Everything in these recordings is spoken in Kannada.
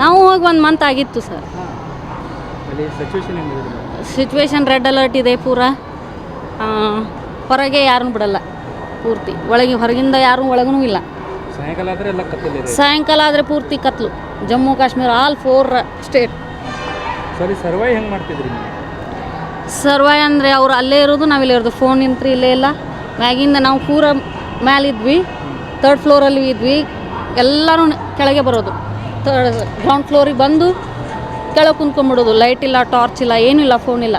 ನಾವು ಹೋಗಿ ಒಂದು ಮಂತ್ ಆಗಿತ್ತು ಸರ್? ಸಿಚುವೇಶನ್ ರೆಡ್ ಅಲರ್ಟ್ ಇದೆ ಪೂರ. ಹೊರಗೆ ಯಾರನ್ನೂ ಬಿಡಲ್ಲ ಪೂರ್ತಿ. ಒಳಗೆ ಹೊರಗಿಂದ ಯಾರೂ ಒಳಗೂ ಇಲ್ಲ. ಸಾಯಂಕಾಲ ಆದರೆ ಪೂರ್ತಿ ಕತ್ಲು. Jammu Kashmir all four state ಸರಿ ಸರ್ವೈ ಹೆಂಗೆ ಮಾಡ್ತಿದ್ರಿ ನೀವು? ಸರ್ವಾಯ್ ಅಂದರೆ ಅವ್ರು ಅಲ್ಲೇ ಇರೋದು ನಾವಿಲ್ಲೇ ಇರೋದು. ಫೋನ್ ನಿಂತ್ರಿ ಇಲ್ಲೇ ಇಲ್ಲ. ಮ್ಯಾಗಿಂದ ನಾವು ಪೂರ ಮ್ಯಾಲಿದ್ವಿ. ಥರ್ಡ್ ಫ್ಲೋರಲ್ಲಿ ಇದ್ವಿ. ಎಲ್ಲರೂ ಕೆಳಗೆ ಬರೋದು. ತರ್ಡ್ ಗ್ರೌಂಡ್ ಫ್ಲೋರಿಗೆ ಬಂದು ಕೆಳಗೆ ಕುಂತ್ಕೊಂಡ್ಬಿಡೋದು. ಲೈಟ್ ಇಲ್ಲ ಟಾರ್ಚ್ ಇಲ್ಲ ಏನೂ ಇಲ್ಲ ಫೋನ್ ಇಲ್ಲ.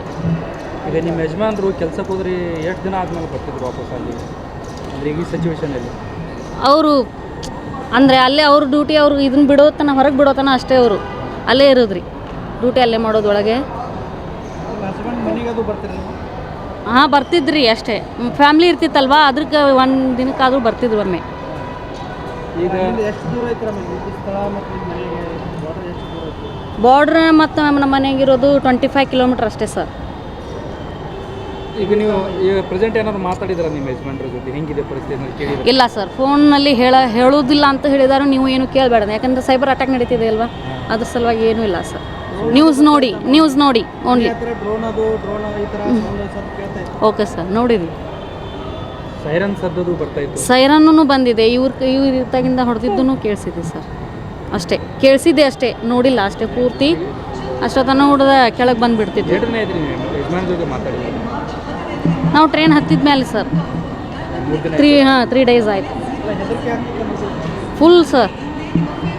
ಈಗ ನಿಮ್ಮ ಯಜಮಾನರು ಕೆಲಸಕ್ಕೆ ಹೋದ್ರಿ ಎಷ್ಟು ದಿನ ಆದಮೇಲೆ ಬರ್ತಿದ್ರು ವಾಪಸ್ ಅಲ್ಲಿ ಅಂದ್ರೆ ಈ ಸಿಚುವೇಶನಲ್ಲಿ ಅವರು ಅಂದರೆ ಅಲ್ಲೇ ಅವ್ರ ಡ್ಯೂಟಿ ಅವರು ಇದನ್ನ ಬಿಡೋತನ ಹೊರಗೆ ಬಿಡೋತನ ಅಷ್ಟೇ ಅವರು. ಅಲ್ಲೇ ಇರೋದ್ರಿ. ಡ್ಯೂಟಿ ಅಲ್ಲೇ ಬರ್ತೀರಿ ಹಾಂ ಬರ್ತಿದ್ರಿ ಅಷ್ಟೇ. ಫ್ಯಾಮ್ಲಿ ಇರ್ತಿತ್ತಲ್ವಾ? ಅದಕ್ಕೆ ಒಂದು ದಿನಕ್ಕಾದರೂ ಬರ್ತಿದ್ರು ಒಮ್ಮೆ. ಈಗ ಎಷ್ಟು ದೂರ ಐತ್ರ ಸ್ಥಳ ಮತ್ತು ಮನೆಗೆ ಬಾರ್ಡರ್ ಎಷ್ಟು ದೂರ ಐತಿ? ಬಾರ್ಡ್ರ್ ಮತ್ತು ನಮ್ಮ ಮನೆಗಿರೋದು ಟ್ವೆಂಟಿ ಫೈವ್ ಕಿಲೋಮೀಟ್ರ್ ಅಷ್ಟೇ ಸರ್ ಈಗ ನೀವು ಈಗ ಪ್ರೆಸೆಂಟ್ ಏನಾದ್ರು ಮಾತಾಡಿದ್ರ ನಿಮ್ಮ ಯಜಮಾನ್ರ ಜೊತೆ? ಹೆಂಗಿದೆ ಪರಿಸ್ಥಿತಿ ಅಂತ ಕೇಳಿದ್ರೆ ಇಲ್ಲ ಸರ್ ಫೋನ್ನಲ್ಲಿ ಹೇಳ ಹೇಳೋದಿಲ್ಲ ಅಂತ ಹೇಳಿದಾರು ನೀವು ಏನು ಕೇಳಬೇಡ ಯಾಕಂದ್ರೆ ಸೈಬರ್ ಅಟ್ಯಾಕ್ ನಡೀತಿದೆ ಅಲ್ವಾ? ಅದ್ರ ಸಲುವಾಗಿ ಏನೂ ಇಲ್ಲ ಸರ್ ನ್ಯೂಸ್ ನೋಡಿ ನ್ಯೂಸ್ ನೋಡಿ ಓನ್ಲಿ ಡ್ರೋನ್ ಅದು ಡ್ರೋನ್ ಈ ಥರ ಓಕೆ ಸರ್ ನೋಡಿದ್ವಿ ಸೈರನ್ ಸದ್ದದು ಬರ್ತಾ ಇತ್ತು. ಸೈರನ್ನೂ ಬಂದಿದೆ. ಇವ್ರ ಇವ್ರ ಇದ್ದಾಗಿಂದ ಹೊಡೆದಿದ್ದೂ ಕೇಳಿಸಿದೆ ಸರ್. ಅಷ್ಟೇ. ಕೇಳಿಸಿದ್ದೆ ಅಷ್ಟೇ. ನೋಡಿಲ್ಲ ಅಷ್ಟೇ ಪೂರ್ತಿ. ಅಷ್ಟೊತ್ತನ ಹೊಡೆದ ಕೆಳಗೆ ಬಂದುಬಿಡ್ತಿದ್ದೆ ನೀವು? ಟ್ರೈನ್ ಹತ್ತಿದ ಮೇಲೆ ಸರ್. ತ್ರೀ ಹಾಂ ತ್ರೀ ಡೇಸ್ ಆಯಿತು. ಫುಲ್ ಸರ್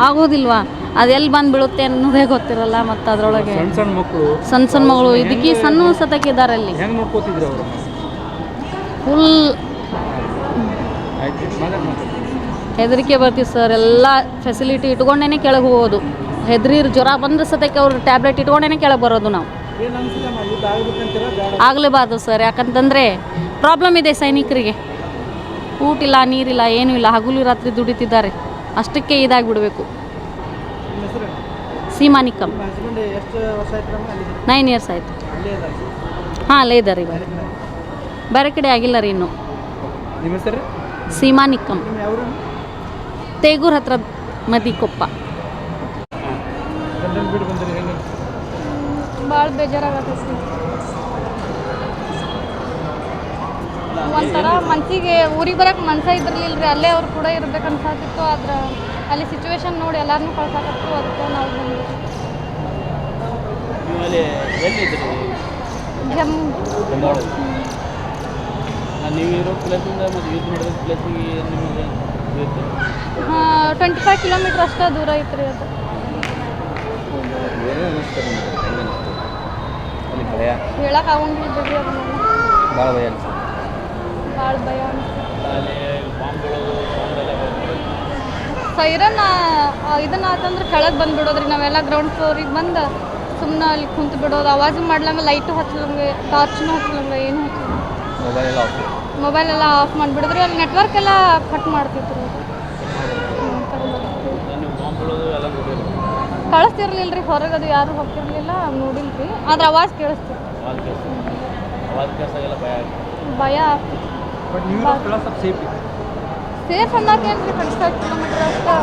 ಆಗೋದಿಲ್ವಾ? ಅದೆಲ್ಲಿ ಬಂದು ಬೀಳುತ್ತೆ ಅನ್ನೋದೇ ಗೊತ್ತಿರಲ್ಲ ಮತ್ತು ಅದರೊಳಗೆ. ಸಣ್ಣ ಸಣ್ಣ ಮಕ್ಕಳು ಸಣ್ಣ ಸಣ್ಣ ಮಗಳು. ಇದಕ್ಕೆ ಸಣ್ಣ ಸತಕ್ಕಿದ್ದಾರೆ ಅಲ್ಲಿ. ಫುಲ್ ಹೆದರಿಕೆ ಬರ್ತೀವಿ ಸರ್. ಎಲ್ಲ ಫೆಸಿಲಿಟಿ ಇಟ್ಕೊಂಡೇನೆ ಕೆಳಗೆ ಹೋಗೋದು. ಹೆದರಿ ಜ್ವರ ಬಂದ್ರೆ ಸತಕ್ಕೆ ಅವ್ರು ಟ್ಯಾಬ್ಲೆಟ್ ಇಟ್ಕೊಂಡೇನೆ ಕೆಳಗೆ ಬರೋದು ನಾವು. ಆಗಲೇಬಾರ್ದು ಸರ್. ಯಾಕಂತಂದರೆ ಪ್ರಾಬ್ಲಮ್ ಇದೆ ಸೈನಿಕರಿಗೆ. ಊಟಿಲ್ಲ, ನೀರಿಲ್ಲ, ಏನೂ ಇಲ್ಲ. ಹಗಲು ರಾತ್ರಿ ದುಡಿತಿದ್ದಾರೆ. ಅಷ್ಟಕ್ಕೆ ಇದಾಗಿಬಿಡಬೇಕು. ಸೀಮಾ ಅಲ್ಲಿ ನೈನ್ ಇಯರ್ಸ್ ಆಯಿತು. ಹಾಂ, ಅಲ್ಲೇ ಇದ್ದಾರೆ ಬೇರೆ ಕಡೆ ಆಗಿಲ್ಲ ರೀ ಇನ್ನು. ಸೀಮಾ ನಿಕ್ಕಮ್ ತೇಗೂರ್ ಹತ್ರ ಮದಿಕೊಪ್ಪ. ಭಾಳ ಬೇಜಾರಾಗತ್ತೆ ಒಂಥರ ಮನ್ಸಿಗೆ ಊರಿಗೆ ಬರಕ್ಕೆ ಮನ್ಸ ಇದ್ರಲಿಲ್ಲ ರೀ ಅಲ್ಲೇ ಅವ್ರು ಕೂಡ ಇರ್ಬೇಕು ಅನ್ಸಾತಿತ್ತು ಆದ್ರೆ ಅಲ್ಲಿ ಸಿಚುವೇಶನ್ ನೋಡಿ ಎಲ್ಲಾರನ್ನೂ ಕಳ್ಸಾಕತ್ತು ಅದಕ್ಕೆ ನಾವು ಬಂದ್ವಿ. ಜಮ್ಮು ನೀವು ಇರೋ ಪ್ಲೇಸಿಂದ ಮತ್ತು ಯೂಸ್ ಮಾಡಿದ ಪ್ಲೇಸಿಗೆ ನಿಮಗೆ ಹಾಂ ಟ್ವೆಂಟಿ ಫೈವ್ ಕಿಲೋಮೀಟ್ರ್ ಅಷ್ಟೇ ದೂರ ಅದು. ಅನಿಸ್ತು ಅಲ್ಲಿ ಭಯ? ಹೇಳಕ್ಕೆ ಆಗಂಗಿಲ್ಲ ಬಿಡ್ರಿ ಅದನ್ನೆಲ್ಲ. ಭಾಳ ಭಯ ಅನಿಸ್ತದೆ ಭಾಳ ಭಯ ಅನ್ಸುತ್ತೆ. ಸೈರನ್ ಇದನ್ನ ಆತಂದ್ರೆ ಕೆಳಗೆ ಬಂದು ಬಿಡೋದ್ರಿ ನಾವೆಲ್ಲ ಗ್ರೌಂಡ್ ಫ್ಲೋರಿಗೆ ಬಂದು ಸುಮ್ಮನೆ ಅಲ್ಲಿ ಕುಂತು ಬಿಡೋದು ಅವಾಜು ಮಾಡ್ಲಂಗೆ ಲೈಟು ಹಚ್ಲಂಗೆ ಟಾರ್ಚ್ ಹಚ್ಚಲಂಗೆ ಏನು ಹಚ್ಚಲ್ಲ ಮೊಬೈಲ್ ಎಲ್ಲ ಆಫ್ ಮೊಬೈಲ್ ಎಲ್ಲ ಆಫ್ ಮಾಡಿಬಿಡಿದ್ರು. ಅಲ್ಲಿ ನೆಟ್ವರ್ಕ್ ಎಲ್ಲ ಕಟ್ ಮಾಡ್ತಿದ್ರು. ಕಳಿಸ್ತಿರ್ಲಿಲ್ಲ ರೀ ಹೊರಗೆ ಅದು ಯಾರು ಹೋಗ್ತಿರ್ಲಿಲ್ಲ ನೋಡಿಲ್ಲ ರೀ ಆದ್ರೆ ಅವಾಜ್ ಕೇಳಿಸ್ತಿತ್ತು. ಎಲ್ಲ ಭಯ ಆಗ್ತಿತ್ತು. ಸೇಫ್ ಅನ್ನೋಕೆ ಏನು ರೀ ಕಿಲೋಮೀಟರ್ ಅಷ್ಟೇ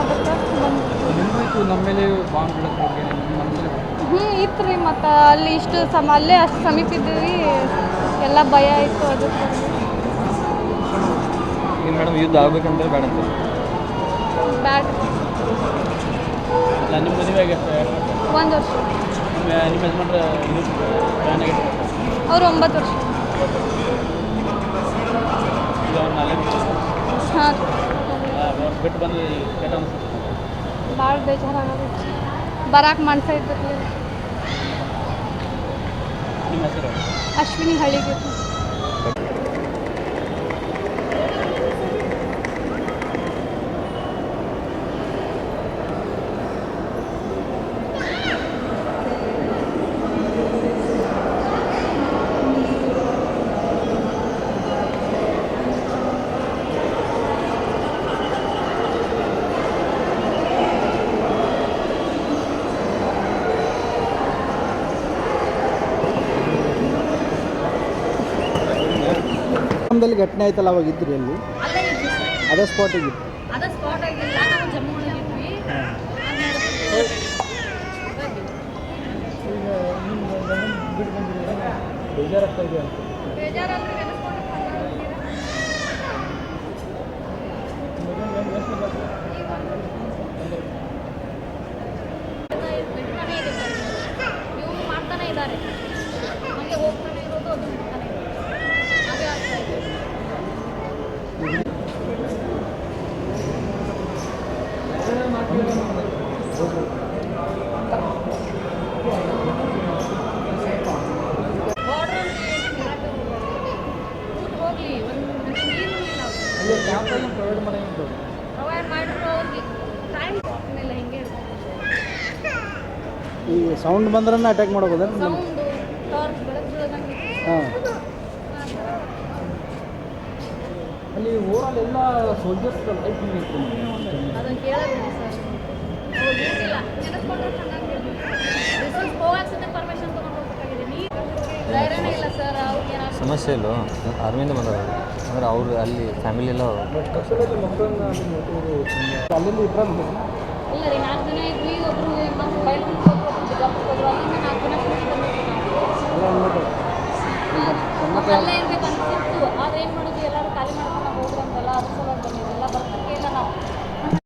ನಿಮಗೂ ನಮ್ಮ ಮೇಲೆ ಬಾಂಬ್ ಹ್ಞೂ ಇತ್ತು ರೀ ಮತ್ತು ಅಲ್ಲಿ ಇಷ್ಟು ಸಮ ಅಲ್ಲೇ ಅಷ್ಟು ಸಮೀಪ ಇದ್ದೀವಿ. ಎಲ್ಲ ಭಯ ಇತ್ತು ಅದಕ್ಕೆ. ಈಗ ಮೇಡಮ್ ಯುದ್ಧ ಆಗ್ಬೇಕಂದ್ರೆ ಬೇಡ ಅಂತ. ಬ್ಯಾಡ್. ನಿಮ್ಮ ಮದುವೆ ಆಗೈತೆ ಒಂದು ವರ್ಷ. ನಿಮ್ಮ ನಿಮ್ಮ ಯಜಮಾನ್ರ ಇದು ಪ್ಲಾನ್ ಆಗೈತೆ ಅವ್ರು ಒಂಬತ್ತು ವರ್ಷ. ಈಗ ಅವ್ರು ನಾಲ್ಕು ಹಾಂ. ಬಿಟ್ಟು ಬಂದು ಕೆಟ್ಟ ಅನ್ಸುತ್ತೆ. ಭಾಳ ಬೇಜಾರಾಗತ್ತೆ. ಬರಾಕ್ ಮನ್ಸ ಇದ್ದಿರಲಿಲ್ಲ. ಅಶ್ವಿನಿ ಹಳ್ಳಿಗೆ ಜಮ್ಮುದಲ್ಲಿ ಘಟನೆ ಆಯ್ತಲ್ಲ ಅವಾಗ ಇದ್ರಿ ಅಲ್ಲಿ? ಅದೇ ಸ್ಪಾಟಿಗೆ ಅದ ಸ್ಪಾಟ್ ಆಗಿತ್ತು ಬೇಜಾರಾಗ್ತಾ ಇದೆ ಅಂತ ಈ ಸೌಂಡ್ ಬಂದ್ರೆ ಅಟ್ಯಾಕ್ ಬೀಳದಂಗೆ ಹಾಂ. ಎಲ್ಲ ಸೋಲ್ಜರ್ಸ್ ಲೈಫ್ ಇತ್ತು ಅದನ್ನು ಕೇಳೋದಿಲ್ಲ ಸರ್. ಅವ್ರು ದುಡ್ಡಿಲ್ಲ ನೆನೆಸ್ಕೊಂಡ್ರೆ ಚೆನ್ನಾಗಿ ರಿಸಲ್ಟ್ ಕೋವ್ಯಾಕ್ಸಿನ್ ಪರ್ಮಿಷನ್ ತೊಗೊಂಡು ಹೋಗ್ಬೇಕಾಗಿದೆ. ನೀರು ಧೈರ್ಯನೇ ಇಲ್ಲ ಸರ್. ಅವ್ರಿಗೆ ಏನಾದ್ರು ಸಮಸ್ಯೆ ಇಲ್ಲ. ಆರ್ಮಿಯಿಂದ ಬಂದವರು. ಅಂದ್ರೆ ಅವರು ಅಲ್ಲಿ ಫ್ಯಾಮಿಲಿ ಎಲ್ಲ ಅಲ್ಲಿಂದ ಅಲ್ಲಿ